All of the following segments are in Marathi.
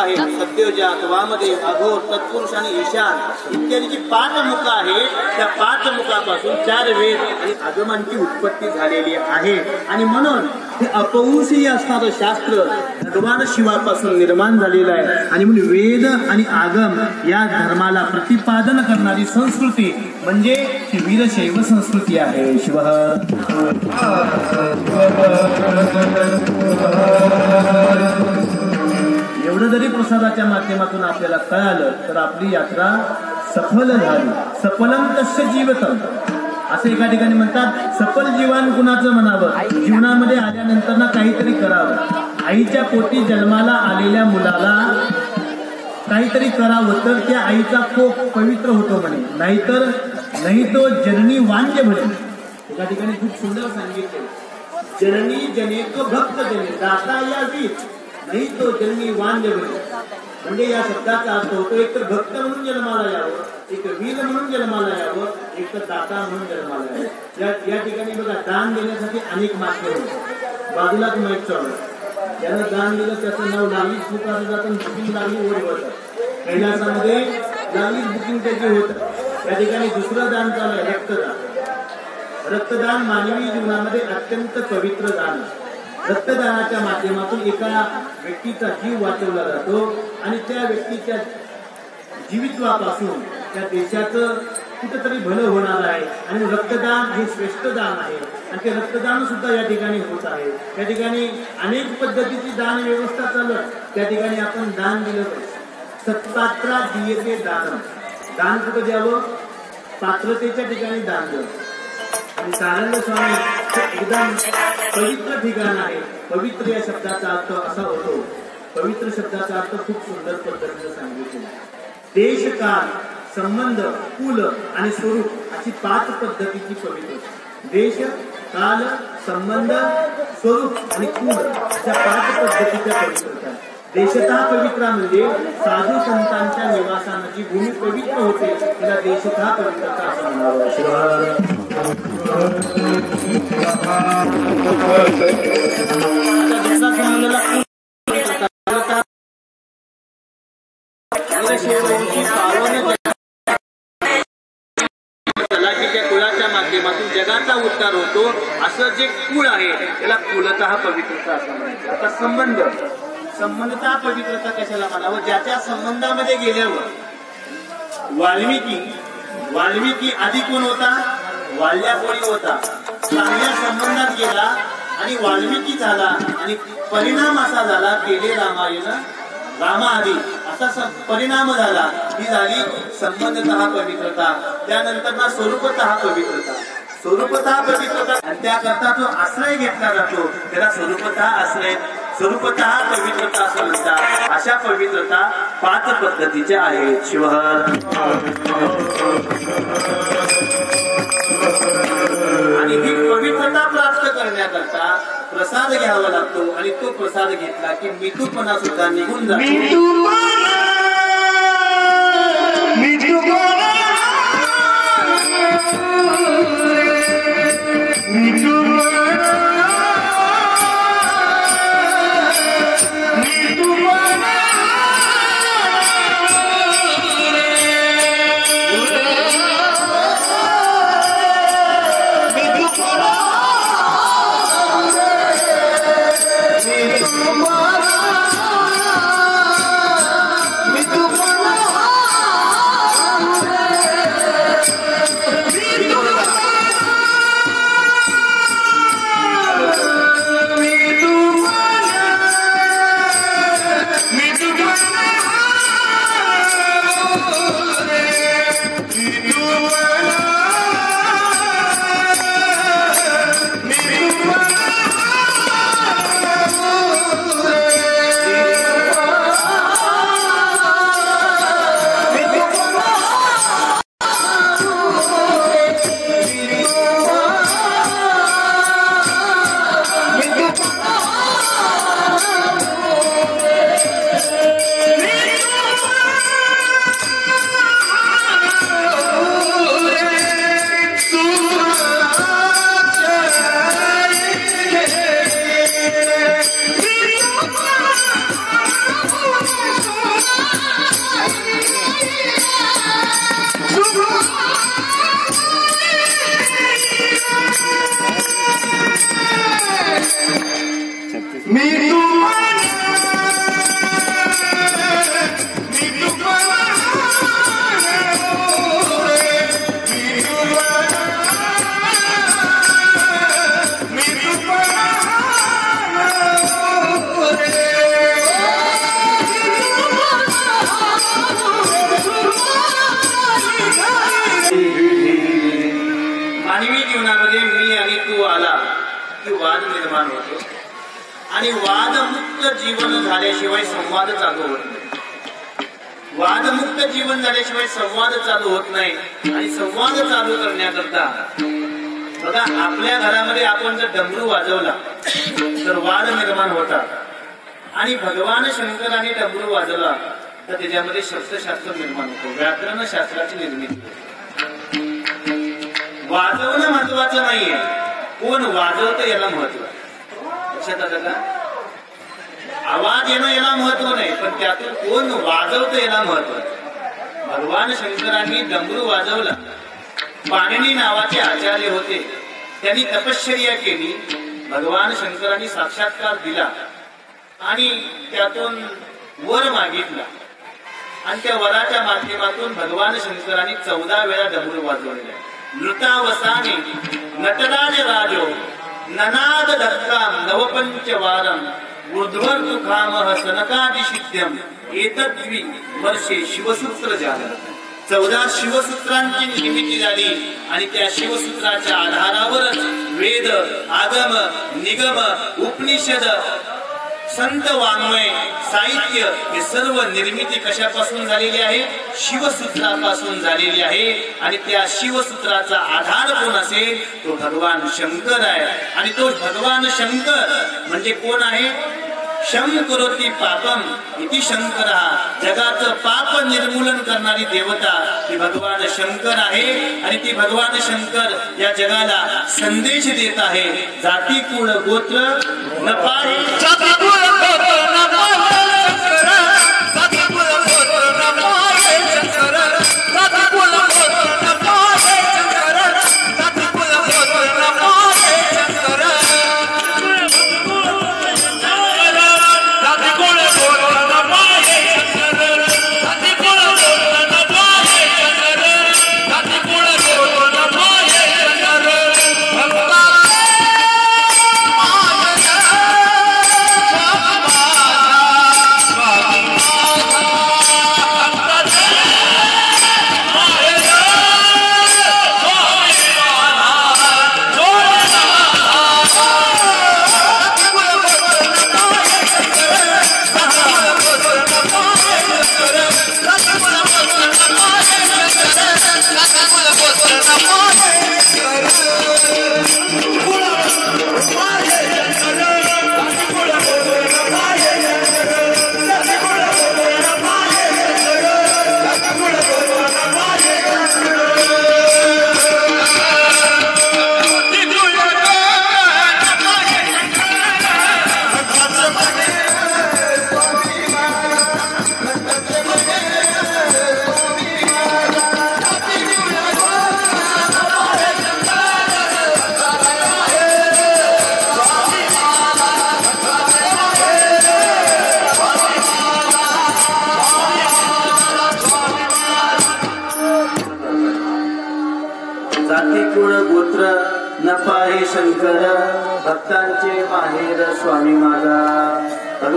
आहे. सत्यजात वामदेव अघोर तत्पुरुष आणि ईशान. इत्यादी जी पाच मुख आहेत त्या पाच मुखापासून चार वेद आणि आगमांची उत्पत्ती झालेली आहे. आणि म्हणून हे अपौंशी असणारं शास्त्र भगवान शिवापासून निर्माण झालेलं आहे. आणि म्हणून वेद आणि आगम या धर्माला प्रतिपादन करणारी संस्कृती म्हणजे ही वीरशैव संस्कृती आहे. शिव. एवढं जरी प्रसादाच्या माध्यमातून आपल्याला कळालं तर आपली यात्रा सफल झाली. सफलम तस्य जीवतम. असं एका ठिकाणी म्हणतात सफल जीवन कुणाचं म्हणावं? जीवनामध्ये आल्यानंतर ना काहीतरी करावं. आईच्या पोटी जन्माला आलेल्या मुलाला काहीतरी करावं तर त्या आईचा कोप पवित्र होतो म्हणे. नाहीतर नाही तो जननी वांग्य म्हणे. एका ठिकाणी खूप सुंदर सांगितले. जननी जनेक भक्त जने दाता या वीज नाही तो जन्मी वांद्य म्हणे म्हणजे या शब्दाचा अर्थ होतो एक तर भक्त म्हणून जन्माला यावं एक वीर म्हणून जन्माला यावं एक तर दाता म्हणून जन्माला यावं. या ठिकाणी बघा दान देण्यासाठी अनेक माध्यम होते बाजूलाच माहीत चालू ज्यानं दान दिलं त्याचं नाव लालीच स्वीकारलं जातं बुकिंग लागली वर होतं कैलासामध्ये लागलीच बुकिंग त्याची होतं. त्या ठिकाणी दुसरं दान चालू आहे रक्तदान. रक्तदान मानवी जीवनामध्ये अत्यंत पवित्र दान आहे. रक्तदानाच्या माध्यमातून एका व्यक्तीचा जीव वाचवला जातो आणि त्या व्यक्तीच्या जीवित्वापासून त्या देशाचं कुठंतरी भलं होणार आहे आणि रक्तदान हे श्रेष्ठ दान आहे. आणि ते रक्तदान सुद्धा या ठिकाणी होत आहे. त्या ठिकाणी अनेक पद्धतीची दान व्यवस्था चालू आहे. त्या ठिकाणी आपण दान दिलं पाहिजे. सत्पात्रा दियते दान दान कुठं द्यावं? पात्रतेच्या ठिकाणी दान द्यावं. आणि सारंग स्वामी हे एकदम पवित्र ठिकाण आहे. पवित्र या शब्दाचा अर्थ असा होतो. पवित्र शब्दाचा अर्थ खूप सुंदर पद्धतीने सांगितलेला देश काल संबंध कुल आणि स्वरूप अशी पाच पद्धतीची पवित्र. देश काल संबंध स्वरूप आणि कुल अशा पाच पद्धतीच्या पवित्रता देशता पवित्रा म्हणजे साधू संतांच्या निवासानं जी भूमी पवित्र होते तिला देशता पवित्रता कुळाच्या माध्यमातून जगाचा उद्धार होतो असं जे कुळ आहे त्याला कुलतः पवित्रता असं म्हणायचं. आता संबंध. संबंधता पवित्रता कशाला म्हणावं? ज्याच्या संबंधामध्ये गेल्यावर वाल्मिकी वाल्मिकी आधी कोण होता? वाल्या कोणी होता? चांगल्या संबंधात गेला आणि वाल्मिकी झाला आणि परिणाम असा झाला केले रामायण रामा आधी असा परिणाम झाला. ही झाली संबंधतः पवित्रता. त्यानंतर ना स्वरूपतः पवित्रता. स्वरूपतः पवित्रता. आणि त्याकरता जो आश्रय घेतला जातो. त्याला स्वरूपतः आश्रय स्वरूपत पवित्रता समजतात अशा पवित्रता पाच पद्धतीच्या आहेत. शिव आणि ही पवित्रता प्राप्त करण्याकरता प्रसाद घ्यावा लागतो. आणि तो प्रसाद घेतला की मितूपणा सुद्धा निघून जातो. संवाद चालू होत नाही. आणि संवाद चालू करण्याकरता बघा आपल्या घरामध्ये आपण जर डमरू वाजवला तर वाद निर्माण होतात. आणि भगवान शंकराने डमरू वाजवला तर त्याच्यामध्ये शब्दशास्त्र निर्माण होतो. व्याकरण शास्त्राची निर्मिती. वाजवणं महत्वाचं नाहीये. कोण वाजवतं याला महत्त्व लक्षात आलं का? आवाज येणं याला महत्त्व नाही पण त्यातून कोण वाजवतं याला महत्त्व आहे. भगवान शंकरांनी डमरू वाजवला. पाणिनी नावाचे आचार्य होते. त्यांनी तपश्चर्या केली. भगवान शंकरांनी साक्षात्कार दिला आणि त्यातून वर मागितला. आणि त्या वराच्या माध्यमातून भगवान शंकरांनी चौदा वेळा डमरू वाजवलेला. नृतावसाने नटराज राजो ननाद धक्का नवपंच वारम ऊर्ध्वर तुखामह सनकादिशिद्यम एतद्वी वर्षे शिवसूत्र झालं चौदा शिवसूत्रांची निर्मिती झाली आणि त्या शिवसूत्राच्या आधारावरच वेद आगम निगम उपनिषद संत वाङ्मय साहित्य हे सर्व निर्मिती कशापासून झालेली आहे? शिवसूत्रापासून झालेली आहे. आणि त्या शिवसूत्राचा आधार कोण असेल? तो भगवान शंकर आहे आणि तो भगवान शंकर म्हणजे कोण आहे? शम करोती पापम इति शंकर. जगाचं पाप निर्मूलन करणारी देवता ती भगवान शंकर आहे आणि ती भगवान शंकर या जगाला संदेश देत आहे. जाती कुळ गोत्र न पाहे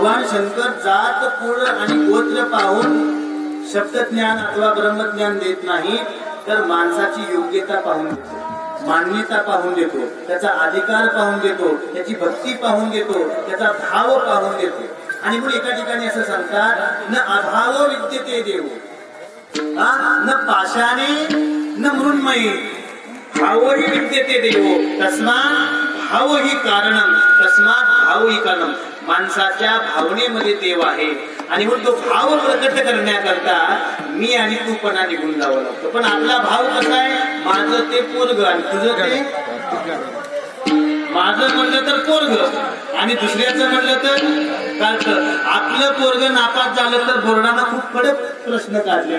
भगवान शंकर जात कुळ आणि गोत्र पाहून शब्दज्ञान अथवा ब्रह्मज्ञान देत नाही तर माणसाची योग्यता पाहून देतो मान्यता पाहून देतो त्याचा अधिकार पाहून देतो त्याची भक्ती पाहून देतो त्याचा भाव पाहून देतो आणि म्हणून एका ठिकाणी असं सांगतात न अभाव विद्यते देव न पाशाने न मृण्मयी भावही विद्यते देव तस्मात भाव ही कारण तस्मात भाव ही कारण. माणसाच्या भावनेमध्ये देव आहे. आणि म्हणून तो भाव प्रकट करण्याकरता मी आणि तू पणा निघून जावं लागतो. पण आपला भाव कसा आहे? माझं ते पोरग आणि तुझं ते माझं म्हणलं तर पोरग आणि दुसऱ्याचं म्हणलं तर कालचं आपलं पोरग नापास झालं तर बोर्डानं खूप कडक प्रश्न काढले.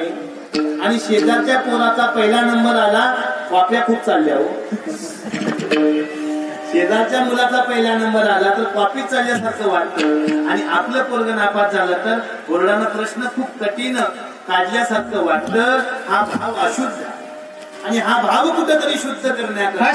आणि शेजारच्या पोराचा पहिला नंबर आला वाप्या खूप चालल्या हो. शेजारच्या मुलाचा पहिला नंबर आला तर कॉपीच चालल्यासारखं वाटतं. आणि आपलं पोरग नापास झालं तर बोर्डानं प्रश्न खूप कठीण काढल्यासारखं वाटतं. हा भाव अशुद्ध. आणि हा भाव कुठेतरी शुद्ध करण्याकरता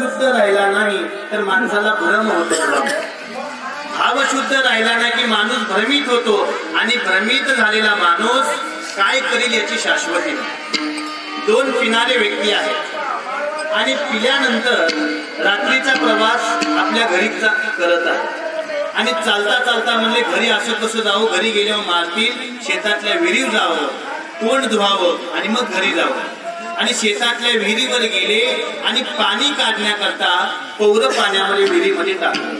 शुद्ध राहिला नाही तर माणसाला भ्रम होतो. भाव शुद्ध राहिला नाही की माणूस भ्रमित होतो. आणि भ्रमित झालेला माणूस काय करील याची शाश्वती दोन पिणारे व्यक्ती आहेत. आणि पिल्यानंतर रात्रीचा प्रवास आपल्या घरी करत आहे. आणि चालता चालता म्हणले घरी असं कसं जावं? घरी गेल्यावर मारतील शेतातल्या विरीव जावं तोंड धुवावं आणि मग घरी जावं. आणि शेतातल्या विहिरीवर गेले आणि पाणी काढण्याकरता पौर पाण्यामध्ये विहिरीमध्ये टाकलं.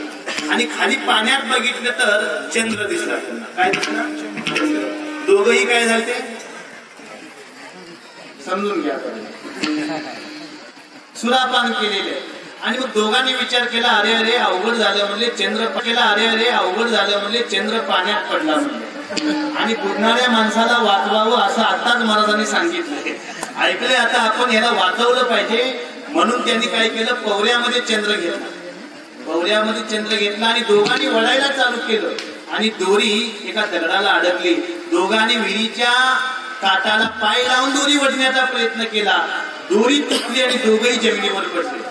आणि खाली पाण्यात बघितलं तर चंद्र दिसला काय दिसला? दोघही काय झाले समजून घ्या सुरापान केलेले. आणि मग दोघांनी विचार केला अरे अरे अवघड झालं म्हणजे चंद्र केला अरे अरे अवघड झालं म्हणजे चंद्र पाण्यात पडला म्हणजे आणि बुडणाऱ्या माणसाला वाचवावं असं आताच महाराजांनी सांगितलंय. ऐकलंय आता आपण याला वाचवलं पाहिजे. म्हणून त्यांनी काय केलं? पवऱ्यामध्ये चंद्र घेतला. पवऱ्यामध्ये चंद्र घेतला आणि दोघांनी वळायला चालू केलं. आणि दोरी एका दगडाला अडकली. दोघांनी विहिरीच्या काटाला पाय लावून दोरी वडण्याचा प्रयत्न केला. दोरी तुटली आणि दोघही जमिनीवर पडले.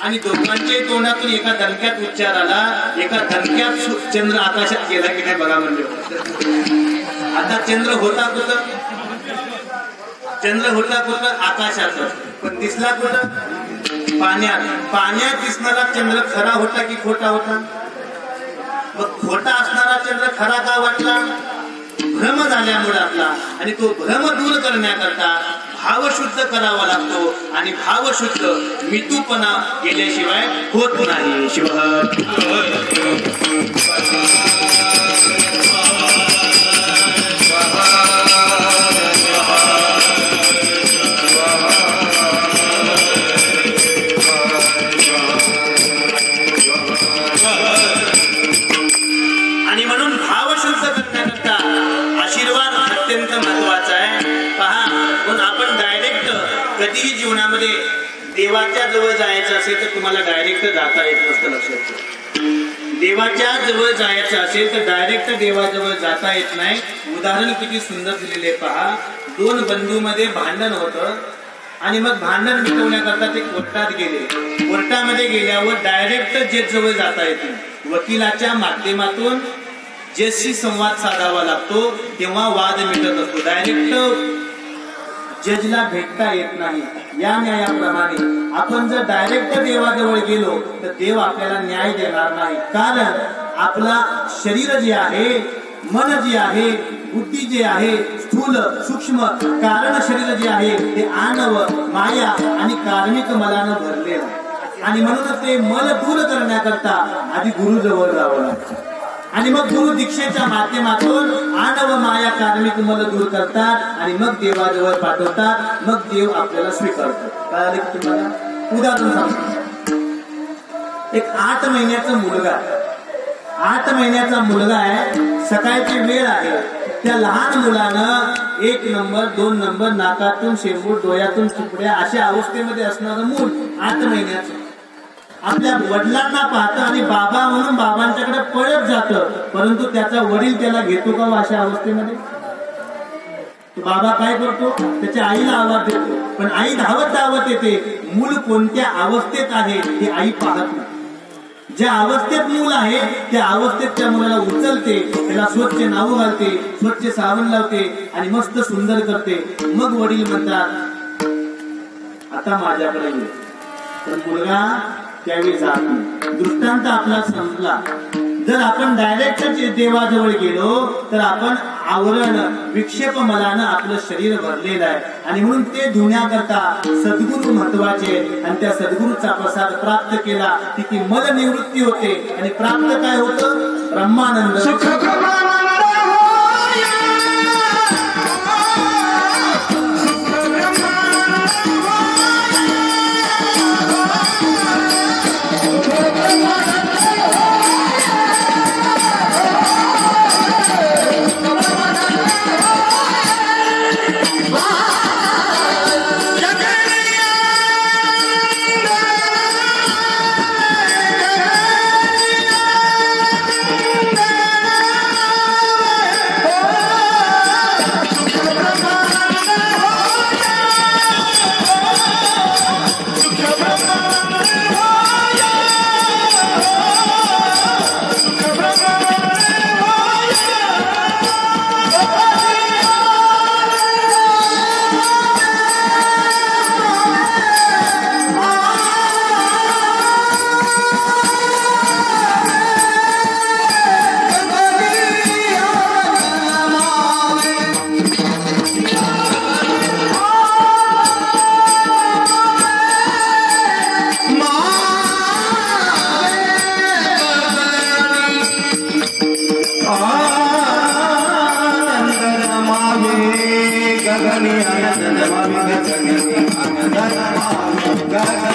आणि दोघांच्या तोंडातून एका धनक्यात उच्चार आला. एका धनक्यात चंद्र आकाशात गेला की नाही बघा म्हणजे. आता चंद्र होता कुठं? चंद्र होता कुठं आकाशात. पण दिसला कुठं? पाण्यात. पाण्यात दिसणारा चंद्र खरा होता की खोटा होता? मग खोटा असणारा चंद्र खरा का वाटला? भ्रम झाल्यामुळे आपला. आणि तो भ्रम दूर करण्याकरता भाव शुद्ध करावा लागतो. आणि भाव शुद्ध मितूपणा गेल्याशिवाय होत नाही. शिव तुम्हाला डायरेक्ट जाता येत नसतं लक्षात ठेवा. देवाच्या जवळ जायचं असेल तर डायरेक्ट देवाजवळ जाता येत नाही. उदाहरण किती सुंदर दिलेले पहा. दोन बंधूमध्ये भांडण होतं आणि मग भांडण मिटवण्याकरता ते कोर्टात गेले. कोर्टामध्ये गेल्यावर डायरेक्ट जज जवळ जाता येते. वकिलाच्या माध्यमातून जजशी संवाद साधावा लागतो तेव्हा वाद मिटत असतो. डायरेक्ट जजला भेटता येत नाही. या न्यायाप्रमाणे आपण जर डायरेक्ट देवाजवळ गेलो तर देव आपल्याला न्याय देणार नाही. कारण आपला शरीर जे आहे मन जे आहे बुद्धी जे आहे स्थूल सूक्ष्म कारण शरीर जे आहे ते आणव माया आणि कार्मिक मलानं भरले आहे. आणि म्हणूनच ते मल दूर करण्याकरता आधी गुरुजवळ जावं लागतं. आणि मग गुरु दीक्षेच्या माध्यमातून आणव माया कार्मिक मल दूर करतात आणि मग देवाजवळ पाठवतात मग देव आपल्याला स्वीकारतो. कळाले की तुम्हाला? उदाहरण सांगतो. एक आठ महिन्याचा मुलगा आठ महिन्याचा मुलगा आहे सकाळची वेळ आहे. त्या लहान मुलानं एक नंबर दोन नंबर नाकातून शेंबूड डोळ्यातून तुकड्या अशा अवस्थेमध्ये असणारं मूल आठ महिन्याचं. आपल्या वडिलांना पाहतं आणि बाबा म्हणून बाबांच्याकडे पळत जातं. परंतु त्याचा वडील त्याला घेतो का हो अशा अवस्थेमध्ये? बाबा काय करतो? त्याच्या आईला आवाज देतो. पण आई धावत धावत येते. मूल कोणत्या अवस्थेत आहे हे आई पाहत नाही. ज्या अवस्थेत मूल आहे त्या अवस्थेत त्या मुलाला उचलते त्याला स्वच्छ नाव घालते स्वच्छ साबण लावते आणि मस्त सुंदर करते. मग वडील म्हणतात आता माझ्याकडे ये. पण मुलगा त्यावेळी जात नाही दृष्टांत आपला संपला. जर आपण डायरेक्ट देवाजवळ गेलो तर आपण आवरण विक्षेप मलानं आपलं शरीर भरलेलं आहे. आणि म्हणून ते धुण्याकरता सद्गुरू महत्त्वाचे आणि त्या सद्गुरूचा प्रसाद प्राप्त केला. की ती मल निवृत्ती होते. आणि प्राप्त काय होतं? ब्रह्मानंद. God.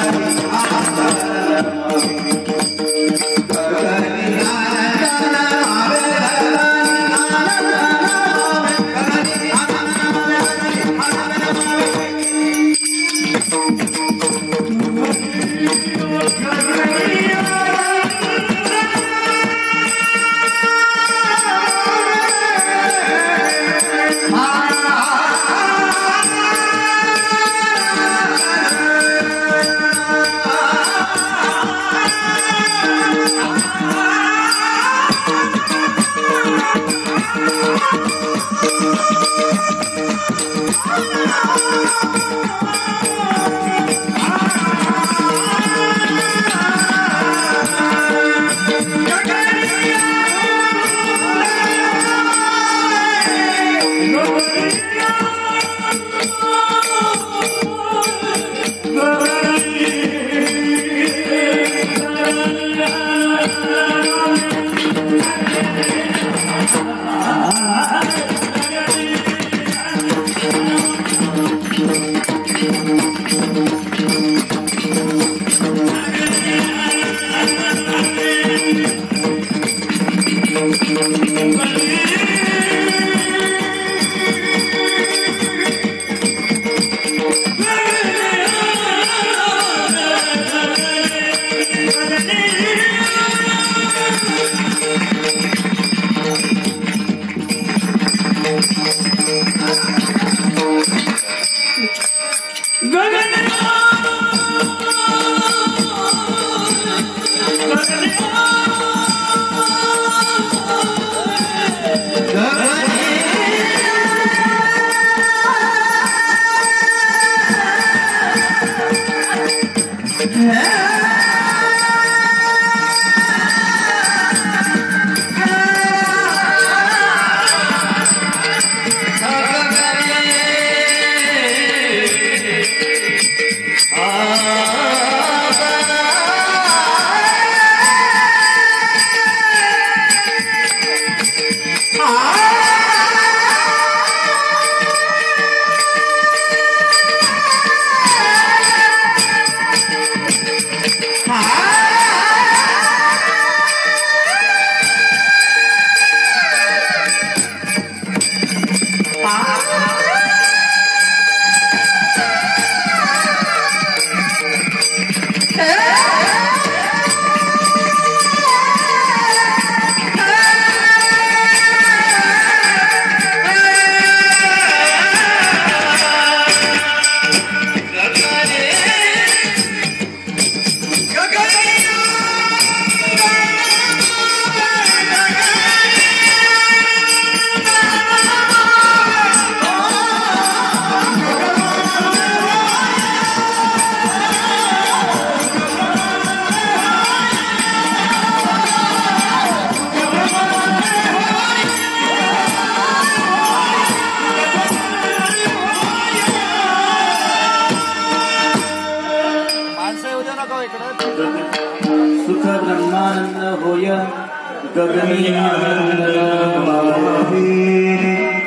गगनी आनंद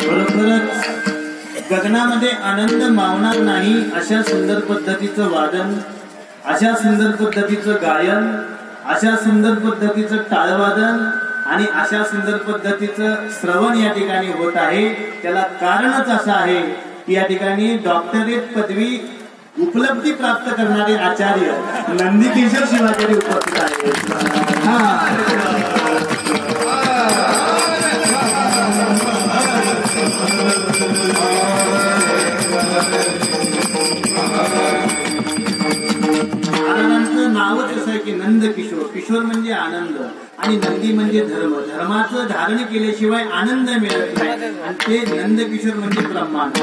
खरोखरच गगनामध्ये आनंद मावणार नाही अशा सुंदर पद्धतीचं वादन अशा सुंदर पद्धतीचं गायन अशा सुंदर पद्धतीचं टाळवादन आणि अशा सुंदर पद्धतीचं श्रवण या ठिकाणी होत आहे. त्याला कारणच असं आहे की या ठिकाणी डॉक्टरेट पदवी उपलब्धी प्राप्त करणारे आचार्य नंदिकेश्वर शिवाचार्य उपस्थित आहेत. म्हणजे नंद किशोर. किशोर म्हणजे आनंद आणि नंदी म्हणजे धर्म. धर्माचं धारण केल्याशिवाय आनंद मिळत नाही. आणि ते नंद किशोर म्हणजे ब्रह्मांड.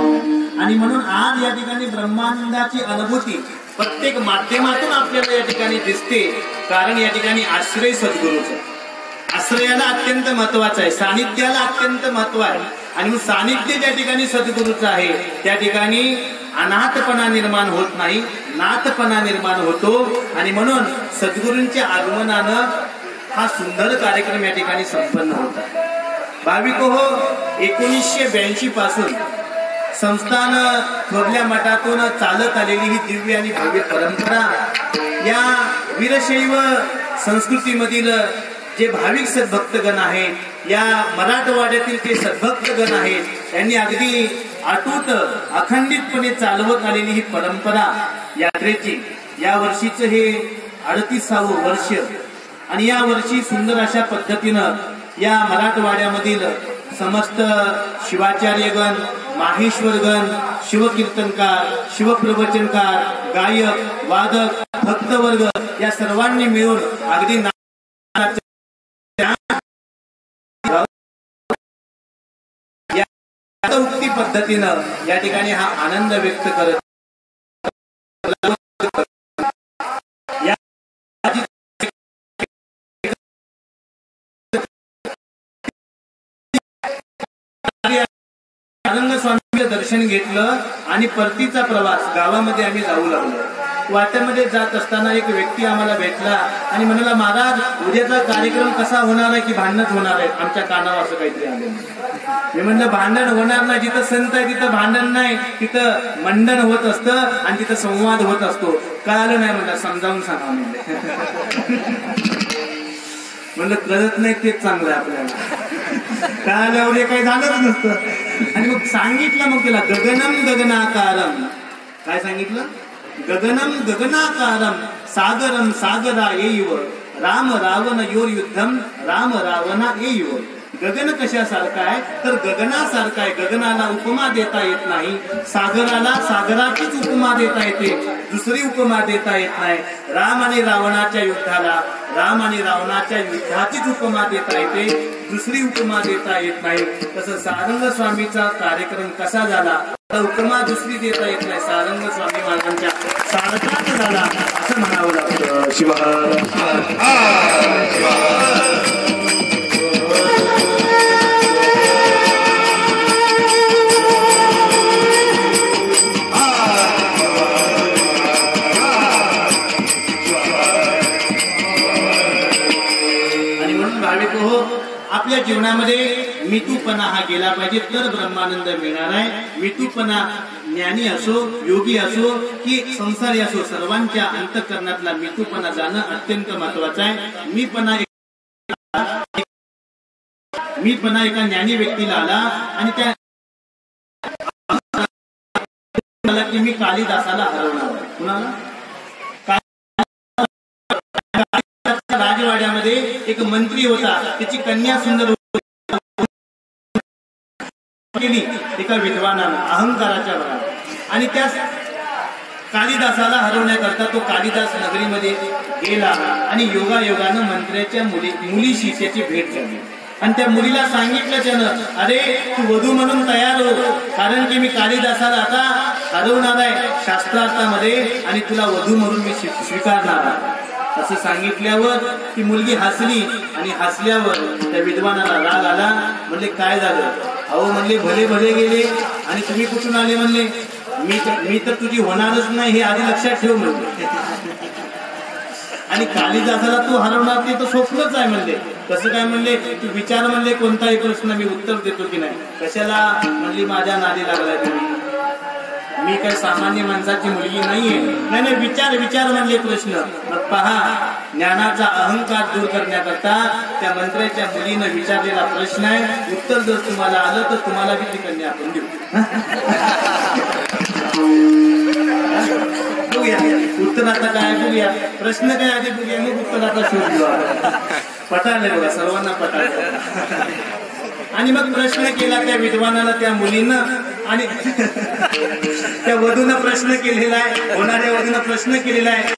आणि म्हणून आज या ठिकाणी ब्रह्मानंदाची अनुभूती प्रत्येक माध्यमातून आपल्याला या ठिकाणी दिसते. कारण या ठिकाणी आश्रय सद्गुरूचा. आश्रयाला अत्यंत महत्वाचं आहे. सानिध्याला अत्यंत महत्त्व आहे. आणि सानिध्य ज्या ठिकाणी सद्गुरूचं आहे त्या ठिकाणी अनाथपणा निर्माण होत नाही नाथपणा निर्माण होतो. आणि म्हणून सद्गुरूंच्या आगमनानं हा सुंदर कार्यक्रम या ठिकाणी संपन्न होत भाविको हो एकोणीसशे ब्याऐंशी पासून संस्थान थोरल्या मठातून चालत आलेली ही दिव्य आणि भव्य परंपरा या वीरशैव संस्कृतीमधील जे भाविक सद्भक्तगण आहेत या मराठवाड्यातील जे सद्भक्तगण आहेत त्यांनी अगदी अटूट अखंडितपणे चालवत आलेली ही परंपरा यात्रेची या वर्षीचं हे अडतीसावं वर्ष. आणि या वर्षी सुंदर अशा पद्धतीनं या मराठवाड्यामधील समस्त शिवाचार्यगण माहेश्वरगण शिवकीर्तनकार शिवप्रवचनकार गायक वादक भक्तवर्ग या सर्वांनी मिळून अगदी पद्धतीनं या ठिकाणी हा आनंद व्यक्त करत दर्शन घेतलं आणि परतीचा प्रवास गावामध्ये आम्ही जाऊ लागलो. वाट्यामध्ये जात असताना एक व्यक्ती आम्हाला भेटला आणि म्हणाला महाराज उद्याचा कार्यक्रम कसा होणार आहे की भांडणच होणार आहे? आमच्या कानावर असं काहीतरी आलं. मी म्हणलं भांडण होणार नाही. जिथं संत आहे तिथं भांडण नाही. तिथं मंडण होत असतं आणि तिथं संवाद होत असतो. कळालं नाही? म्हणलं समजावून सांगा. म्हणलं. म्हणलं कळत नाही तेच चांगलं आपल्याला. कळाल्यावर हे काही झालंच नसतं. आणि मग सांगितलं मग त्याला गगनम गगनाकारम. काय सांगितलं? गगनम गगनाकारम सागरम सागरा येईव राम रावण योर युद्धम राम रावणा येईव गगन कशासारखा आहे? तर गगनासारखा आहे. गगनाला उपमा देता येत नाही. सागराला सागराचीच उपमा देता येते. दुसरी उपमा देता येत नाही. राम आणि रावणाच्या युद्धाला राम आणि रावणाच्या युद्धाचीच उपमा देता येते. दुसरी उपमा देता येत नाही. तसं सारंग स्वामीचा कार्यक्रम कसा झाला? तर उपमा दुसरी देता येत नाही. सारंग स्वामी महाराजांच्या सारखाच झाला. असं म्हणावं लागतं. शिवाय. जीवनामध्ये मितूपणा हा गेला पाहिजे तर ब्रह्मानंद मिळणार आहे. मितूपणा ज्ञानी असो योगी असो की संसारी असो सर्वांच्या अंतकरणातला मितूपणा जाणं अत्यंत महत्वाचं आहे. मीपणा एक- मीपणा एका ज्ञानी व्यक्तीला आला आणि त्या मला की मी कालिदासाला हरवणार कुणाला? राजवाड्यामध्ये एक मंत्री होता त्याची कन्या सुंदर होती. केली एका विद्वानानं अहंकाराच्या भरात. आणि त्या कालिदासाला हरवण्याकरता तो कालिदास नगरीमध्ये गेला आणि योगायोगानं मंत्र्याच्या मुली मुलीशी त्याची भेट झाली. आणि त्या मुलीला सांगितलं त्यानं अरे तू वधू म्हणून तयार हो कारण की मी कालिदासाला आता हरवणार आहे शास्त्रार्थामध्ये आणि तुला वधू म्हणून मी स्वीकारणार आहे. असं सांगितल्यावर ती मुलगी हसली आणि हसल्यावर त्या विद्वानाला राग आला. म्हणले काय झालं? अहो म्हणले भले भले गेले आणि तुम्ही कुठून आले? म्हणले मी तर- मी तर तुझी होणारच नाही हे आधी लक्षात ठेव म्हणले. आणि कालिदासाला तू हरवणार ते तर स्वप्नच आहे म्हणले. कसं काय म्हणले? तू विचार म्हणले कोणताही प्रश्न मी उत्तर देतो की नाही? कशाला? म्हणली माझ्या नादी लागलाय तुम्ही. मी काही सामान्य माणसाची मुलगी नाहीये. नाही नाही विचार विचार म्हणले प्रश्न मग पहा ज्ञानाचा अहंकार दूर करण्याकरता त्या मंत्र्याच्या मुलीनं विचारलेला प्रश्न आहे. उत्तर जर तुम्हाला आलं तर तुम्हाला किती कन्या आपण देऊ? बघूया. काय बघूया. प्रश्न काय आधी बघूया. मग उत्तराचा शोध घेऊ पटाले बघा सर्वांना पटाले आणि मग प्रश्न केला त्या विद्वानाला त्या मुलीनं आणि त्या वधूनं प्रश्न केलेला आहे होणाऱ्या वधूनं प्रश्न केलेला आहे.